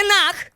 стінах.